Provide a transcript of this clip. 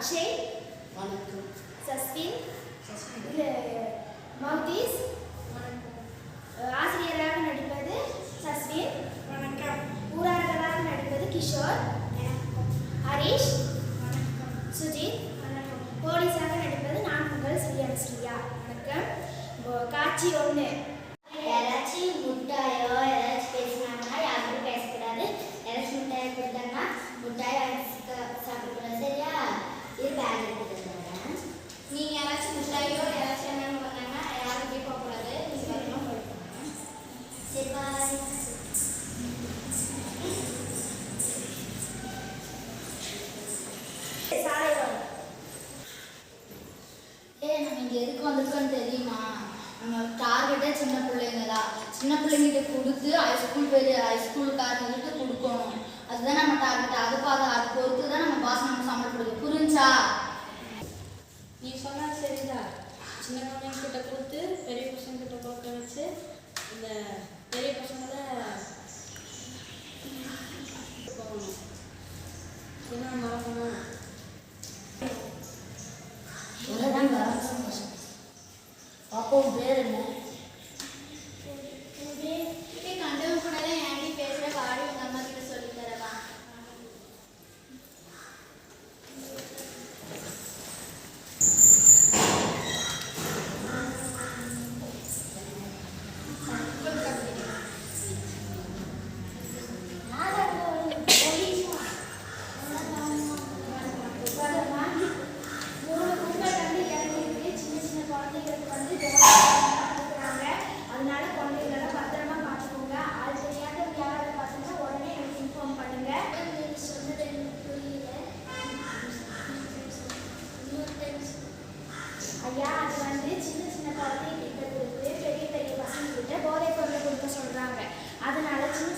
அக்ஷய் வணக்கம். சஸ்வின். மௌதீஸ் அஹ் ஆசிரியராக நடிப்பது சஸ்வின். வணக்கம். ஊரார்களாக நடிப்பது கிஷோர். ஹரிஷ். சுஜித். போலீஸாக நடிப்பது நான் உங்கள் சுயன் ஸ்ரீயா வணக்கம். காட்சி ஒன்று ஏ நம்ம இங்கே எதுக்கு வந்திருக்கோன்னு தெரியுமா? நம்ம டார்கெட்டே சின்ன பிள்ளைங்க தான். சின்ன பிள்ளைங்கிட்ட கொடுத்து ஹைஸ்கூல் பெரிய ஹைஸ்கூலுக்காரங்கிட்ட கொடுக்கணும். அதுதான் நம்ம டார்கெட் பார்த்து அதை பொறுத்து தான் நம்ம பாஸ் நம்ம சம்பளம் கொடுக்கும் புரிஞ்சா? நீ சொன்னது சரிதான். சின்ன குழந்தைங்க கிட்ட கொடுத்து பெரிய பசங்க கிட்ட கொடுக்க வச்சு இந்த குழந்தைங்களுக்கு வந்து குழந்தைங்கள பத்திரமா பார்த்துக்கோங்க அது தெரியாதவங்க யாராவது பார்த்தீங்கன்னா உடனே எனக்கு இன்ஃபார்ம் பண்ணுங்க சொன்னது எனக்கு புரியல அது வந்து சின்ன சின்ன குழந்தைங்க கொடுத்து பெரிய பெரிய பசங்க கிட்ட கொடுக்க சொல்கிறாங்க அதனால சின்ன